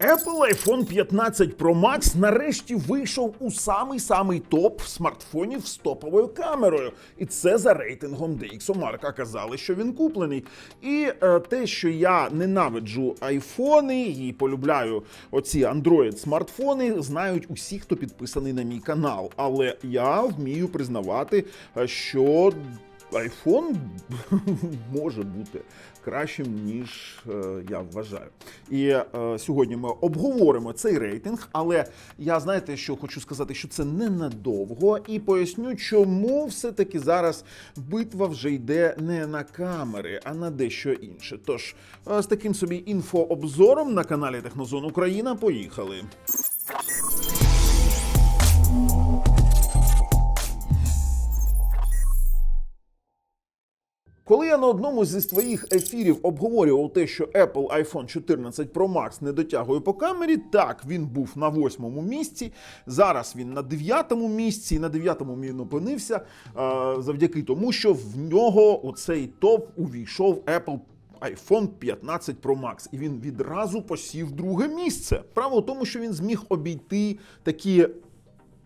Apple iPhone 15 Pro Max нарешті вийшов у самий-самий топ смартфонів з топовою камерою. І це за рейтингом DxOMark. Казали, що він куплений. І е, те, що я ненавиджу айфони і полюбляю оці Android смартфони, знають усі, хто підписаний на мій канал. Але я вмію признавати, е, що iPhone може бути кращим, ніж е, я вважаю. І е, сьогодні ми обговоримо цей рейтинг, але я знаєте, що хочу сказати, що це ненадовго, і поясню, чому все-таки зараз битва вже йде не на камери, а на дещо інше. Тож е, з таким собі інфообзором на каналі Технозон Україна поїхали. Коли я на одному зі своїх ефірів обговорював те, що Apple iPhone 14 Pro Max не дотягує по камері, так він був на восьмому місці. Зараз він на дев'ятому місці. І на дев'ятому він опинився е, завдяки тому, що в нього у цей топ увійшов Apple iPhone 15 Pro Max, і він відразу посів друге місце. Право в тому, що він зміг обійти такі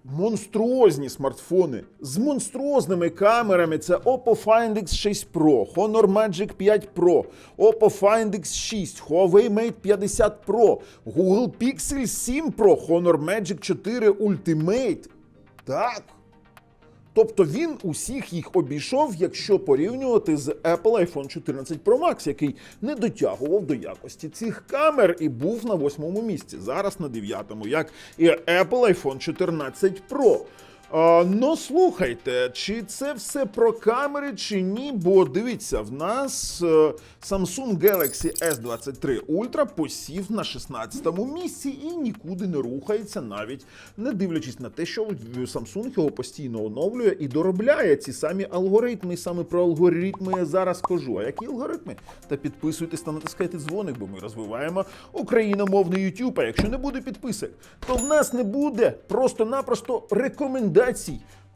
монструозні смартфони з монструозними камерами. Це Oppo Find X6 Pro, Honor Magic 5 Pro, Oppo Find X6, Huawei Mate 50 Pro, Google Pixel 7 Pro, Honor Magic 4 Ultimate. Так. Тобто він усіх їх обійшов, якщо порівнювати з Apple iPhone 14 Pro Max, який не дотягував до якості цих камер і був на восьмому місці. Зараз на дев'ятому, як і Apple iPhone 14 Pro. Ну слухайте, чи це все про камери, чи ні? Бо дивіться, в нас е, Samsung Galaxy S23 Ultra посів на 16-му місці і нікуди не рухається, навіть не дивлячись на те, що Samsung його постійно оновлює і доробляє ці самі алгоритми. І саме про алгоритми я зараз кажу. А які алгоритми? Та підписуйтесь та натискайте дзвоник, бо ми розвиваємо україномовний YouTube. А якщо не буде підписок, то в нас не буде просто-напросто рекомендацій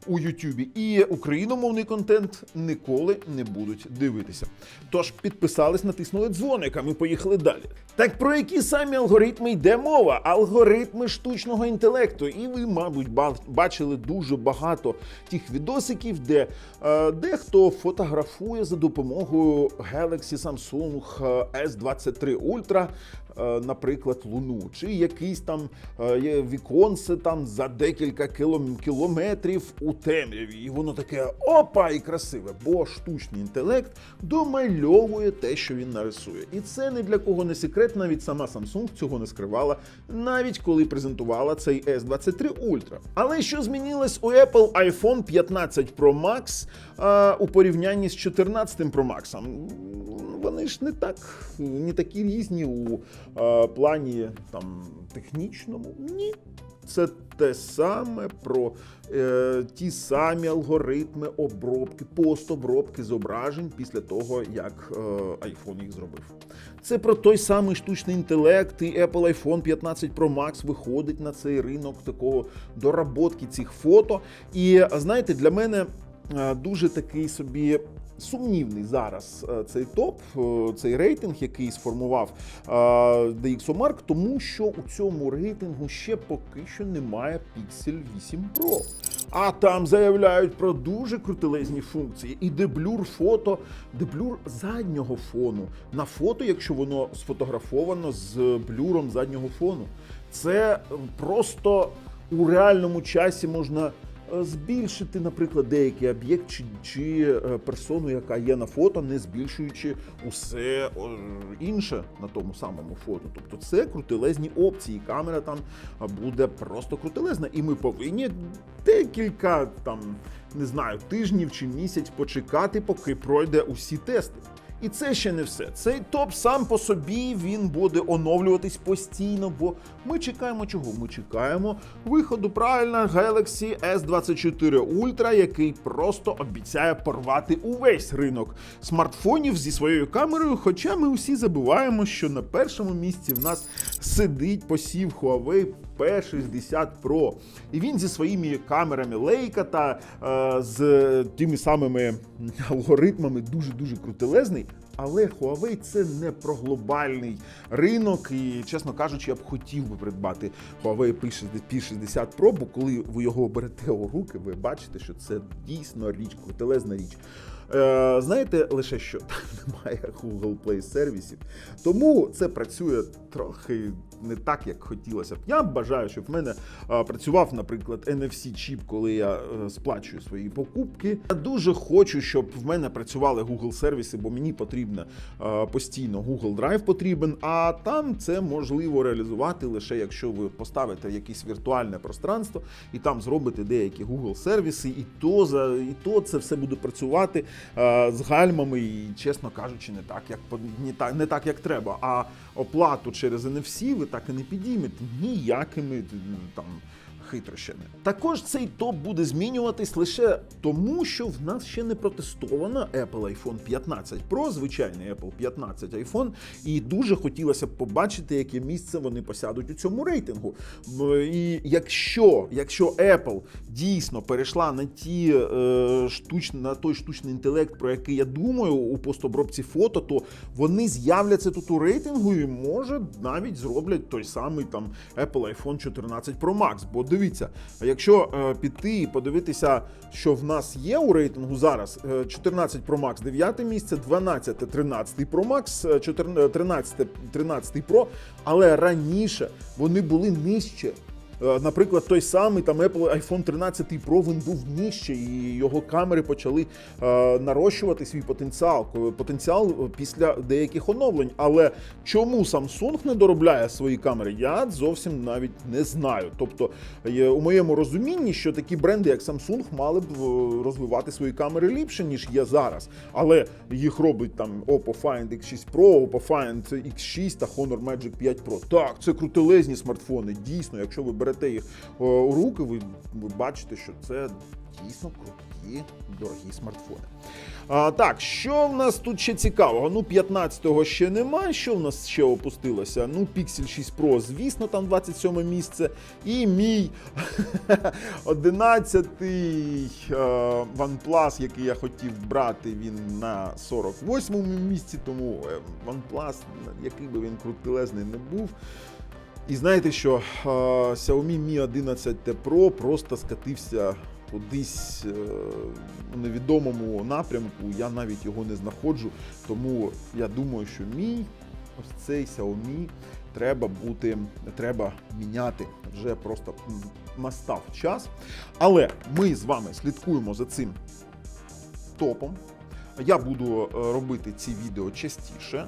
у Ютубі. І україномовний контент ніколи не будуть дивитися. Тож підписались, натиснули дзвоник, а ми поїхали далі. Так про які самі алгоритми йде мова? Алгоритми штучного інтелекту. І ви, мабуть, бачили дуже багато тих відосиків, де е, дехто фотографує за допомогою Galaxy Samsung е, S23 Ultra, наприклад, Луну, чи якийсь там е, віконце там за декілька кілометрів у темряві. І воно таке опа і красиве, бо штучний інтелект домальовує те, що він нарисує. І це не для кого не секрет, навіть сама Samsung цього не скривала, навіть коли презентувала цей S23 Ultra. Але що змінилось у Apple iPhone 15 Pro Max а, у порівнянні з 14 Pro Max? Вони ж не так, не такі різні у плані там технічному. Ні. Це те саме про е, ті самі алгоритми обробки, постобробки зображень після того, як е, iPhone їх зробив. Це про той самий штучний інтелект, і Apple iPhone 15 Pro Max виходить на цей ринок такого доработки цих фото. І знаєте, для мене е, дуже такий собі. Сумнівний зараз е, цей топ, е, цей рейтинг, який сформував е, DxOMark, тому що у цьому рейтингу ще поки що немає Pixel 8 Pro. А там заявляють про дуже крутелезні функції. І деблюр фото, деблюр заднього фону. На фото, якщо воно сфотографовано з блюром заднього фону. Це е, просто у реальному часі можна е, збільшити, наприклад, деякий об'єкт чи, чи е, персону, яка є на фото, не збільшуючи усе інше на тому самому фото. Тобто це крутелезні опції. Камера там буде просто крутелезна, і ми повинні декілька там не знаю тижнів чи місяць почекати, поки пройде усі тести. І це ще не все. Цей топ сам по собі він буде оновлюватись постійно, бо ми чекаємо чого? Ми чекаємо виходу правильно Galaxy S24 Ultra, який просто обіцяє порвати увесь ринок смартфонів зі своєю камерою. Хоча ми усі забуваємо, що на першому місці в нас сидить посів Huawei P60 Pro. І він зі своїми камерами Leica та е, з тими самими алгоритмами дуже-дуже крутелезний. Але Huawei це не про глобальний ринок, і чесно кажучи, я б хотів би придбати Huawei P60 Pro, бо коли ви його берете у руки, ви бачите, що це дійсно річ, крутелезна річ. Е, знаєте лише що там немає Google Play сервісів, тому це працює трохи не так, як хотілося б. Я бажаю, щоб в мене е, працював, наприклад, NFC-чіп, коли я е, сплачую свої покупки. Я дуже хочу, щоб в мене працювали Google сервіси, бо мені потрібно е, постійно Google Drive потрібен. А там це можливо реалізувати лише якщо ви поставите якесь віртуальне пространство і там зробите деякі Google сервіси, і то за і то це все буде працювати е, з гальмами, і чесно кажучи, не так, як не так, не так, як треба. А оплату через NFC ви так і не підіймете ніякими там. Хитрощами. Також цей топ буде змінюватись лише тому, що в нас ще не протестовано Apple iPhone 15 Pro, звичайний Apple 15 iPhone, і дуже хотілося б побачити, яке місце вони посядуть у цьому рейтингу. І якщо, якщо Apple дійсно перейшла на ті е, штуч, на той штучний інтелект, про який я думаю у постобробці фото, то вони з'являться тут у рейтингу і може навіть зроблять той самий там Apple iPhone 14 Pro Max. Бо дивіться, якщо е, піти і подивитися, що в нас є у рейтингу зараз: е, 14 Pro Max 9 місце, 12 13 Pro Max, е, 14 13 13 Pro, але раніше вони були нижче. Е, Наприклад, той самий там Apple iPhone 13 Pro він був нижче, і його камери почали е, нарощувати свій потенціал, потенціал е, після деяких оновлень. Але чому Samsung не доробляє свої камери, я зовсім навіть не знаю. Тобто, у моєму розумінні, що такі бренди, як Samsung, мали б розвивати свої камери ліпше, ніж є зараз. Але їх робить там Oppo Find X6 Pro, Oppo Find X6 та Honor Magic 5 Pro. Так, це крутелезні смартфони. Дійсно, якщо ви берете їх е, у руки, ви, ви бачите, що це дійсно круті, дорогі смартфони. А, так, що в нас тут ще цікавого? Ну, 15-го ще немає. Що в нас ще опустилося? Ну, Pixel 6 Pro, звісно, там 27 місце. І мій 11-й е, OnePlus, який я хотів брати, він на 48-му місці, тому е, OnePlus, який би він крутилезний не був. І знаєте що? Xiaomi Mi 11 T Pro просто скатився кудись е, у невідомому напрямку. Я навіть його не знаходжу. Тому я думаю, що мій ось цей Xiaomi треба бути, треба міняти. Вже просто настав час. Але ми з вами слідкуємо за цим топом. Я буду е, робити ці відео частіше.